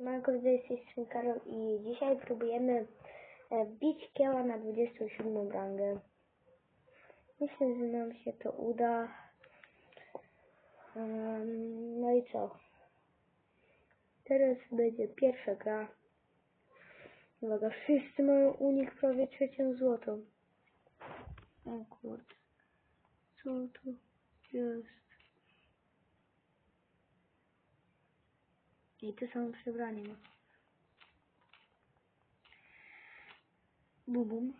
Siemanko, tej strony Karol i dzisiaj próbujemy e, wbić kieła na 27 rangę. Myślę, że nam się to uda. No i co? Teraz będzie pierwsza gra. Uwaga, wszyscy mają u nich prawie trzecią złotą. O kurde. Co tu jest? I to samo przebranie ma. Bum, bum.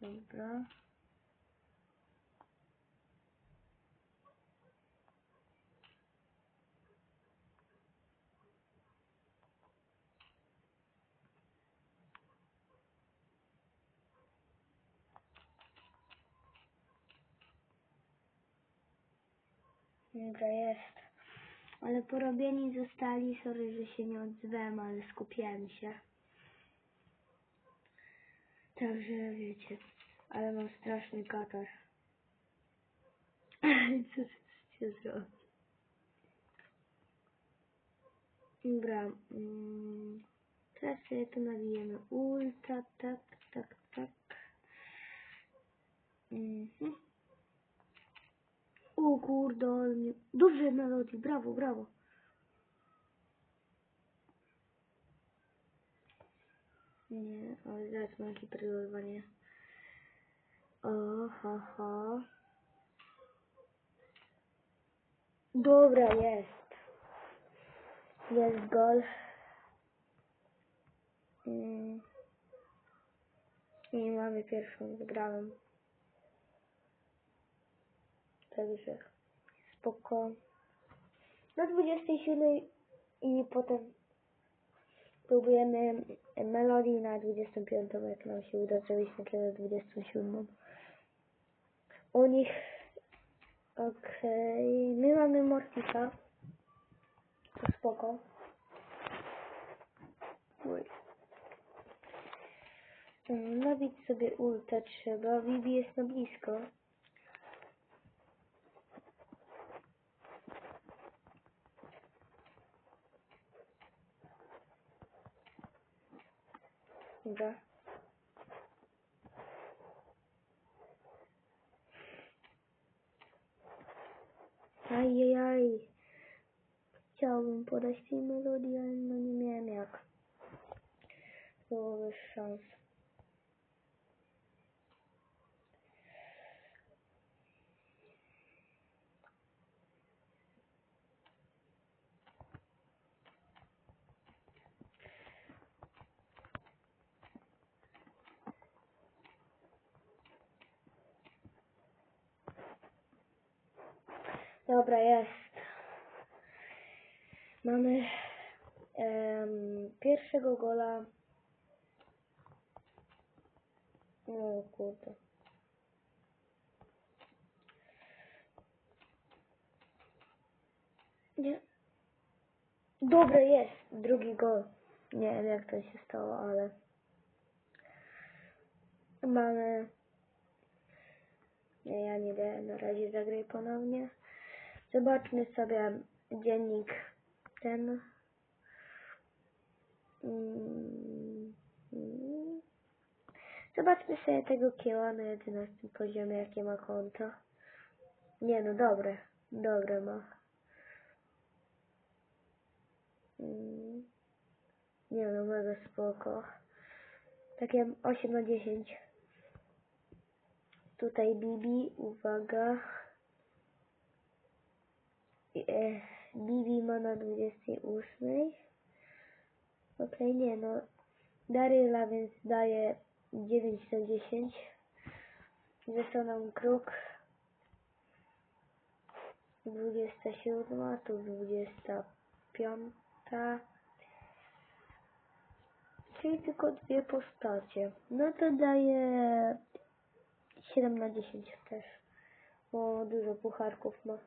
Dobra. Dobra, jest. Ale porobieni zostali, sorry, że się nie odzwałem, ale skupiałem się. Także wiecie, ale mam straszny katar. Co się zrobi? Dobra, mm, teraz sobie to nawijemy. Ulta, tak, tak, tak. Mhm. O kurde. Dobrze, Melody, brawo, brawo. Nie, ale zaraz mam hiperlodowanie. O, ha, ha. Dobra, jest. Jest gol. Mm. I mamy pierwszą, wygrałem. Także spoko. Na 27 i potem próbujemy melodii na 25, jak nam się uda zrobić na 27. U nich okej, my mamy Mortisa. To spoko. Oj. Mm, Nabić sobie ulta trzeba, Bibi jest na blisko. Dobra. Ajajaj. Chciałbym podać tej melodii, ale no nie miałem jak. Było bez. Dobra, jest. Mamy em, pierwszego gola. O kurde. Nie. Dobra, jest. Drugi gol. Nie wiem jak to się stało, ale mamy nie, ja nie wiem, na razie zagraj ponownie. Zobaczmy sobie dziennik ten. Mm. Zobaczmy sobie tego kieła na 11 poziomie, jakie ma konto. Nie no, dobre. Dobre ma. Mm. Nie no, mega spoko. Takie 8 na 10. Tutaj Bibi, uwaga. Bibi ma na 28. Okej, nie no. Daryla więc daje 9 na 10. Został nam kruk. 27, tu 25. Czyli tylko dwie postacie. No to daje 7 na 10 też. Bo dużo pucharków ma.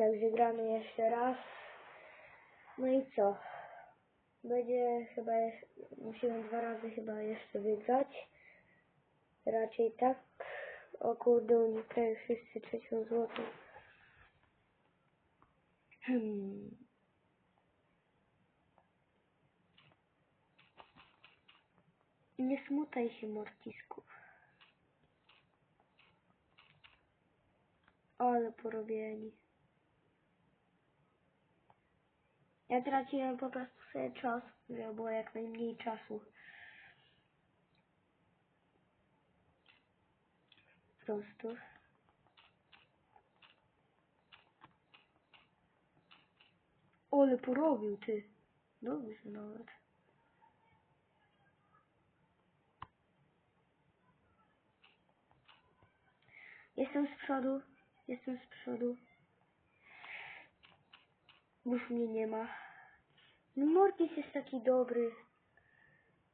Także gramy jeszcze raz. No i co? Będzie chyba, musimy dwa razy chyba jeszcze wygrać. Raczej tak. O kurde, unikają wszyscy trzecią złotą. Hmm. Nie smutaj się, Mortisku. Ale porobieni. Ja traciłem po prostu sobie czas, żeby było jak najmniej czasu. Po prostu. Ale porobił ty. Dobrze nawet. Jestem z przodu. Jestem z przodu. Już mnie nie ma. No Mortis jest taki dobry.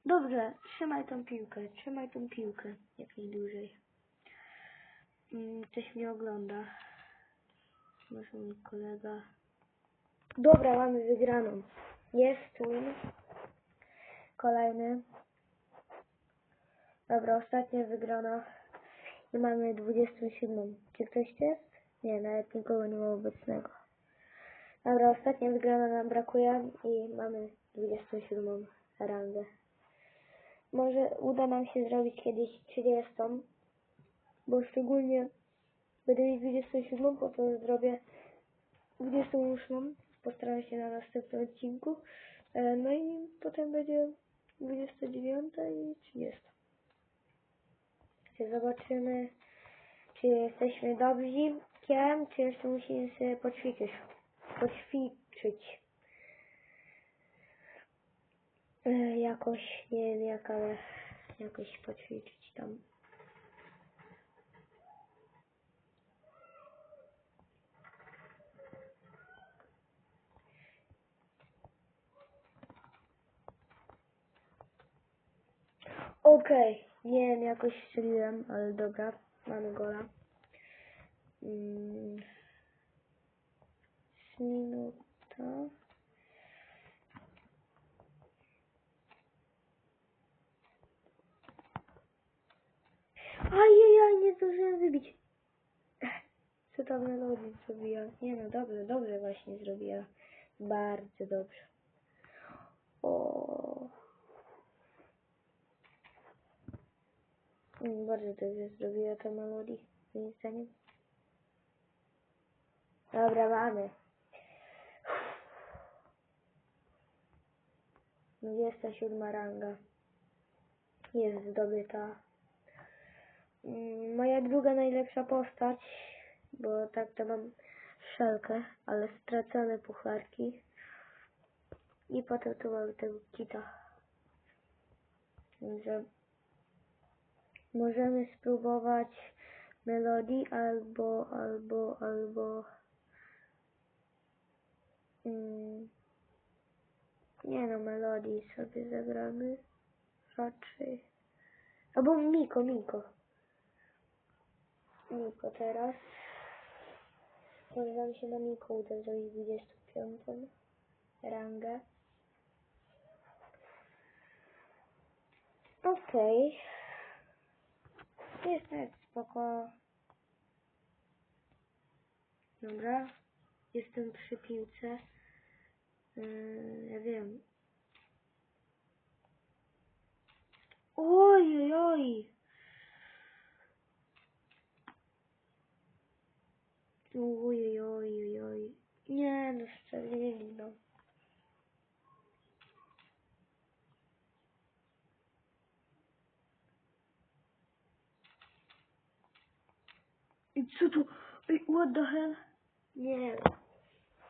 Dobrze, trzymaj tą piłkę. Trzymaj tą piłkę. Jak najdłużej. Mm, Ktoś mnie ogląda. Może mój kolega. Dobra, mamy wygraną. Jest win. Kolejny. Dobra, ostatnia wygrana. I mamy 27. Czy ktoś jest? Nie, nawet nikogo nie ma obecnego. Dobra, ostatnia wygrana nam brakuje i mamy 27 rangę. Może uda nam się zrobić kiedyś 30, bo szczególnie będę mieć 27, potem zrobię 28. Postaram się na następnym odcinku. E, No i potem będzie 29 i 30. Czy zobaczymy, czy jesteśmy dobrzy kiem, czy jeszcze musimy sobie poćwiczyć. Poćwiczyć. E, Jakoś, nie wiem jak, ale jakoś poćwiczyć tam. Okej, nie wiem, jakoś strzeliłem, ale dobra, mamy gola. Mm. Minuta. Ajajaj, nie zdążyłem wybić. Co tam melodii zrobiła? Nie no, dobrze, dobrze właśnie zrobiła. Bardzo dobrze. O. Bardzo dobrze zrobiła ta melodii, moim zdaniem. Dobra, mamy. 27 ranga. Jest zdobyta. Mm, Moja druga najlepsza postać, bo tak to mam szelkę, ale stracone pucharki. I potem tu mamy tego kita. Także możemy spróbować melodii albo, albo, albo mm, nie no, melodii sobie zagramy raczej. Albo Miko, Miko. Miko teraz. Może nam się na Miko uda zrobić 25 rangę. Okej. Jest nawet spoko. Dobra. Jestem przy piłce. Yy, ja wiem. Oj, oj, oj. Oj, oj, oj. Nie, no strzelili, no. I co tu? What the hell? Nie,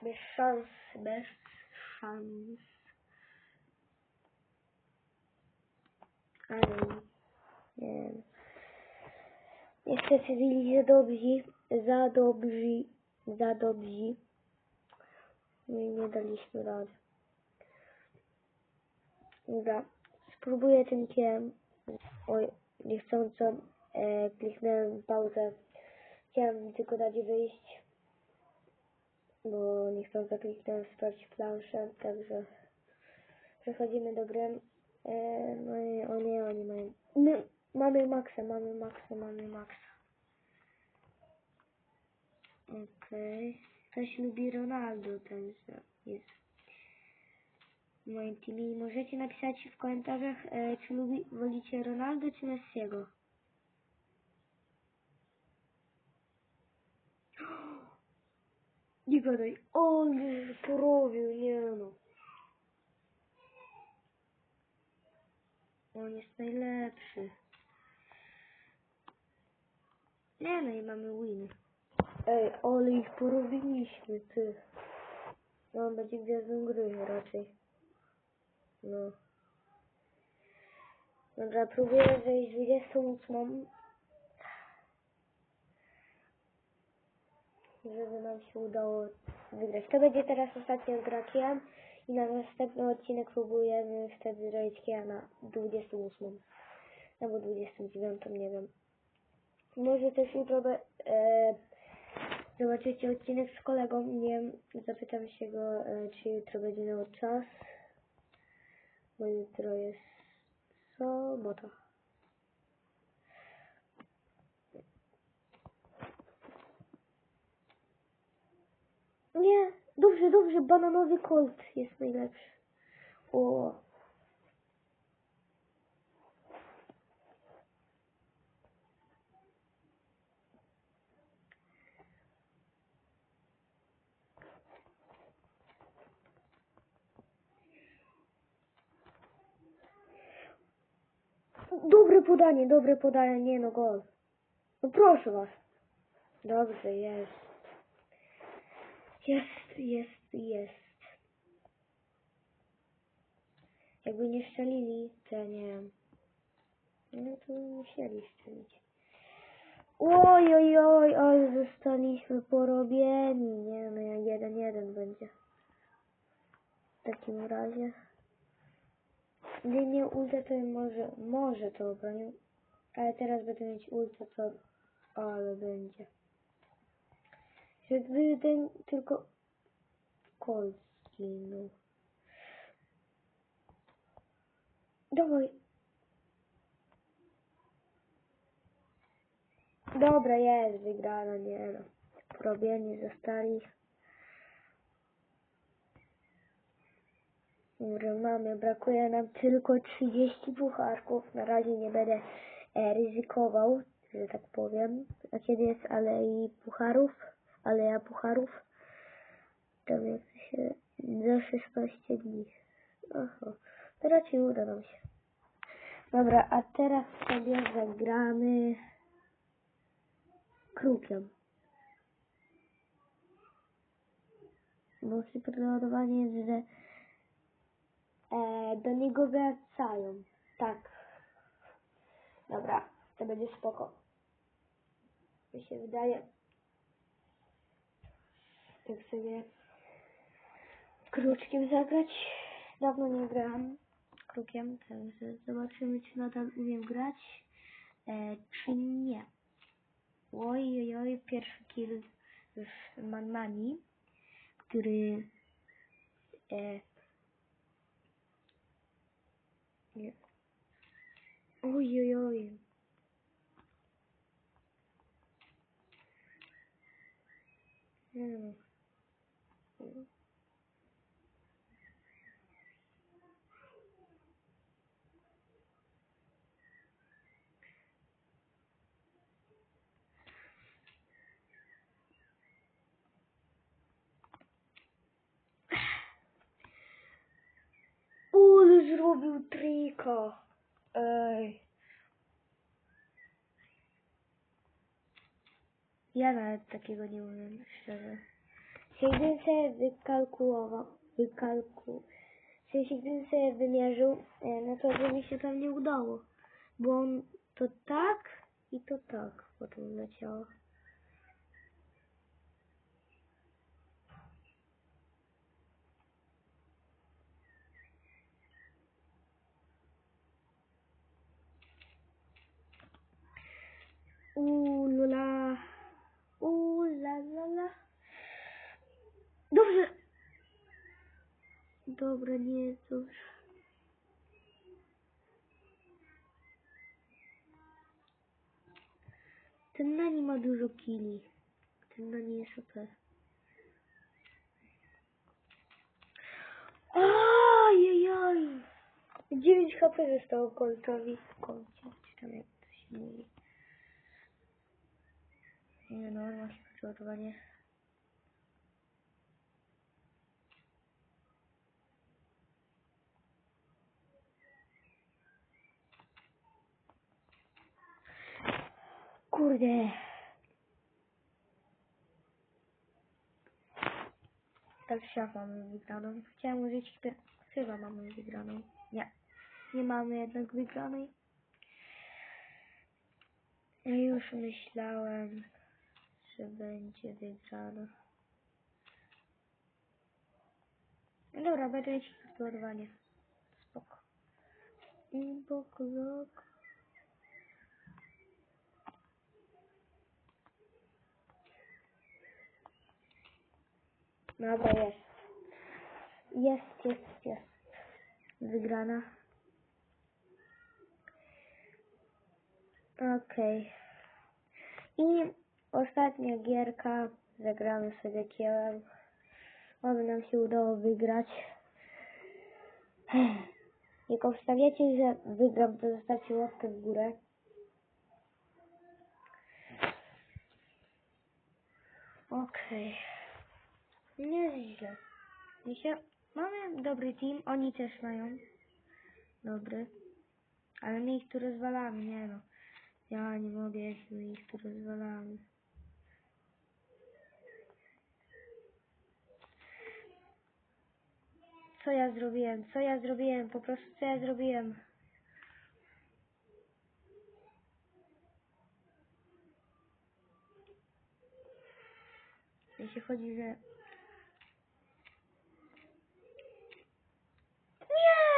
bez szans, bez szans. Ale nie. Niestety byli za dobrzy, za dobrzy, za dobrzy. I nie daliśmy rady. Dobra, spróbuję tym kiem. Oj, niechcąco e, kliknąłem pauzę. Chciałem tylko dać wyjść, bo niechcąco kliknąłem sprawdź planszę, także przechodzimy do gry. E, no i o nie, oni mają... My, mamy maksa, mamy maksa, mamy maksa. Okej. Ktoś lubi Ronaldo, także jest. w moim teamie. Możecie napisać w komentarzach, e, czy lubi, wolicie Ronaldo czy Messiego. Nie gadaj. O, nie, porobił, nie no. On jest najlepszy. Nie no i mamy win. Ej, ale ich porobiliśmy, ty. No, on będzie gwiazdą gry raczej. No. Dobra, próbuję zejść 28. Żeby nam się udało wygrać. To będzie teraz gra Kian i na następny odcinek próbujemy wtedy zrobić Kiana 28. Albo 29, nie wiem. Może też jutro e, zobaczycie odcinek z kolegą, nie wiem, zapytam się go, e, czy jutro będzie miał czas, bo jutro jest sobota. Nie, dobrze, dobrze, bananowy kolt jest najlepszy. O. Dobre podanie, dobre podanie, nie no gol. No proszę was. Dobrze, jest. Jest, jest. Jakby nie strzelili, to nie wiem. No to musieli strzelić. Oj, oj, oj, oj, zostaliśmy porobieni. Nie no, jeden, jeden będzie. W takim razie. Gdy nie ulta, to może, może to obronił. Ale teraz będę mieć ulta, to ale będzie. Że ten tylko Colt zginął. Dawaj. Dobra, jest wygrana, nie no. Porobieni zostali. Dobra, mamy, brakuje nam tylko 30 pucharków. Na razie nie będę e, ryzykował, że tak powiem. A kiedy jest alei pucharów? Aleja pucharów? Tam jak się... za 16 dni. Aha, to raczej uda nam się. Dobra, a teraz sobie zagramy krukiem. Bo przygotowanie jest, że e, do niego wracają. Tak. Dobra, to będzie spoko. Mi się wydaje. Tak sobie kruczkiem zagrać. Dawno nie grałam krukiem, także zobaczymy, czy nadal umiem grać, e, czy nie. Oj, oj, pierwszy kill w Manmani, który e, nie. Oj, oj, oj. Ale zrobił trika. Ej. Ja nawet takiego nie umiem, szczerze. Gdybym sobie wykalkulował, wykalku... Gdybym sobie wymierzył, no to by mi się tam nie udało. Bo on to tak i to tak potem leciało. Lula. Uuu, la, la, la. Dobrze. Dobra, nie dobrze. Ten Nani ma dużo kili. Ten Nani jest OP. Ojej, HP zostało Coltowi w koncie, czy tam jak to się mówi. Nie no, się przygotowanie. Kurde. Tak siak mamy wygraną. Chciałem użyć chyba mamy wygraną. Nie. Nie mamy jednak wygranej. Ja już myślałem, że będzie wygrana. No Dobra, będę mieć ładowanie. Spoko. Inbox log. Dobra, jest. Jest, jest, jest. Wygrana. Okej. I ostatnia gierka. Zagramy sobie kiełem. Oby nam się udało wygrać. Jak obstawiacie, że wygram, to zostawcie łapkę w górę. Okej. Nie jest źle. Dzisiaj mamy dobry team, oni też mają. Dobry. Ale my ich tu rozwalamy, nie no. Ja nie mogę, my ich tu rozwalamy. Co ja zrobiłem? Co ja zrobiłem? Po prostu co ja zrobiłem? Jeśli chodzi, że... Nie!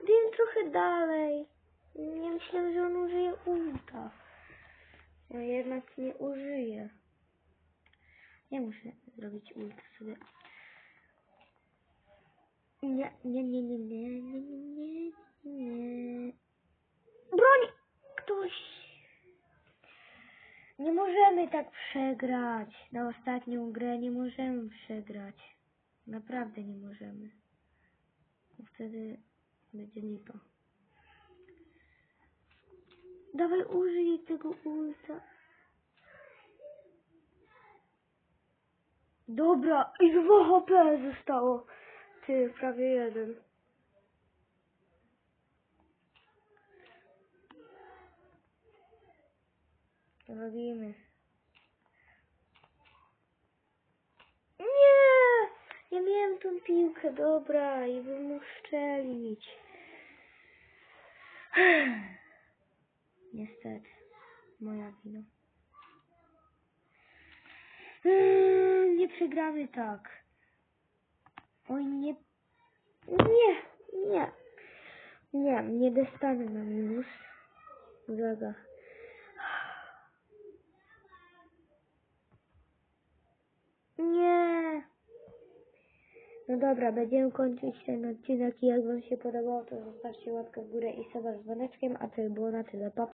Wiem trochę dalej. Nie myślałem, że on użyje ulta. No jednak nie użyje. Nie muszę zrobić ulta sobie. Nie, nie, nie, nie, nie, nie, nie, nie, nie. Broń! Ktoś! Nie możemy tak przegrać. Na ostatnią grę nie możemy przegrać. Naprawdę nie możemy. Bo wtedy będzie lipa. Dawaj użyj tego ulta. Dobra, i 2 HP zostało. Ty, prawie jeden. Robimy. Nie! Ja miałem tą piłkę, dobra, i bym mógł strzelić. Niestety, moja wina. Mm, Nie przegramy tak. Oj, nie. Nie, nie. Nie, nie dostanę na minus. Uwaga. Nie. No dobra, będziemy kończyć ten odcinek i jak Wam się podobało, to zostawcie łapkę w górę i suba z dzwoneczkiem, a to by było na tyle. Pa.